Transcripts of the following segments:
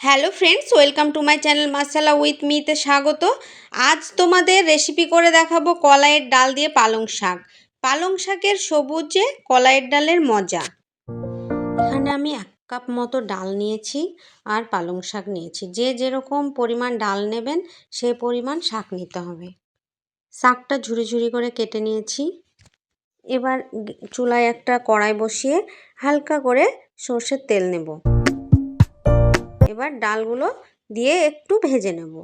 Hello friends, welcome to my channel masala with Mite, স্বাগত। আজ তোমাদের রেসিপি করে দেখাবো কলাইয়ের ডাল দিয়ে পালং শাক। পালং শাকের সবুজে কলাইয়ের ডালের মজা। এখানে আমি এক কাপ মতো ডাল নিয়েছি আর পালং শাক নিয়েছি। যে যেরকম পরিমাণ ডাল নেবেন, সে পরিমাণ শাক নিতে হবে। শাকটা ঝুড়ি ঝুড়ি করে কেটে নিয়েছি। এবার চুলায় একটা কড়াই বসিয়ে হালকা করে সর্ষের তেল নেব। এবার ডালগুলো দিয়ে একটু ভেজে নেব।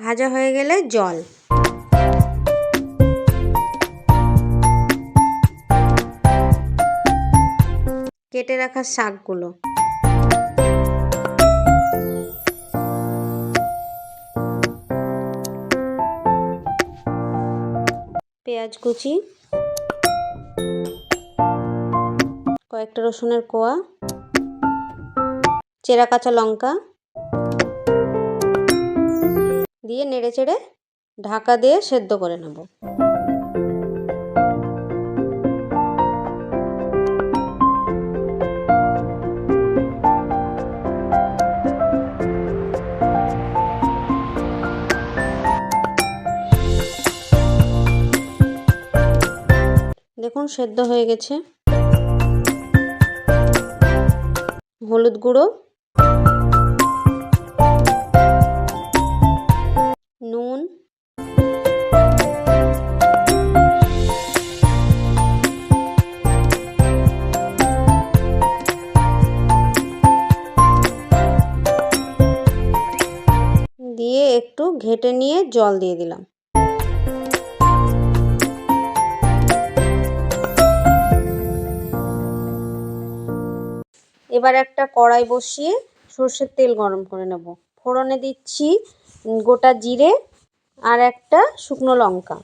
ভাজা হয়ে গেলে জল। কেটে রাখা শাকগুলো। পেঁয়াজ কুচি, কয়েকটা রসুনের কোয়া, চেরা কাঁচা লঙ্কা দিয়ে নেড়ে চেড়ে ঢাকা দিয়ে সেদ্ধ করে নেব। দেখুন সেদ্ধ হয়ে গেছে। হলুদ গুঁড়ো। নুন। দিয়ে একটু ঘেটে নিয়ে জল দিয়ে দিলাম। এবার একটা কড়াই বসিয়ে সর্ষের তেল গরম করে নেব। ফোড়নে দিচ্ছি গোটা জিরে আর একটা শুকনো লঙ্কা।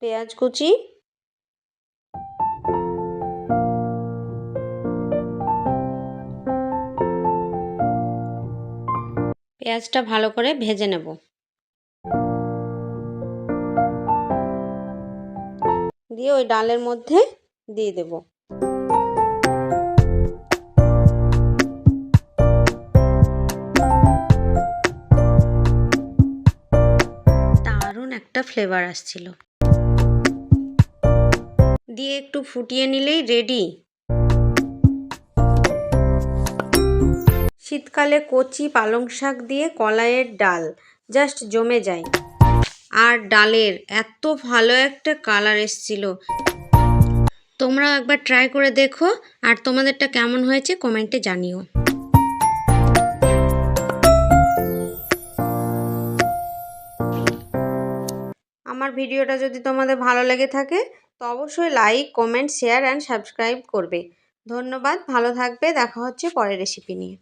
পেঁয়াজ কুচি। পেঁয়াজটা ভালো করে ভেজে নেব। দিয়ে ওই ডালের মধ্যে দিয়ে দেব। দারুণ একটা ফ্লেভার আসছিল। দিয়ে একটু ফুটিয়ে নিলেই রেডি শীতকালে কচি পালং শাক দিয়ে কলাইয়ের ডাল জাস্ট জমে যায়। আর ডালের এত ভালো একটা কালার এসছিল। তোমরাও একবার ট্রাই করে দেখো আর তোমাদেরটা কেমন হয়েছে কমেন্টে জানিও। আমার ভিডিওটা যদি তোমাদের ভালো লেগে থাকে, তো অবশ্যই like comment share and subscribe করবে। ধন্যবাদ, ভালো থাকবে, দেখা হচ্ছে পরের রেসিপি নিয়ে।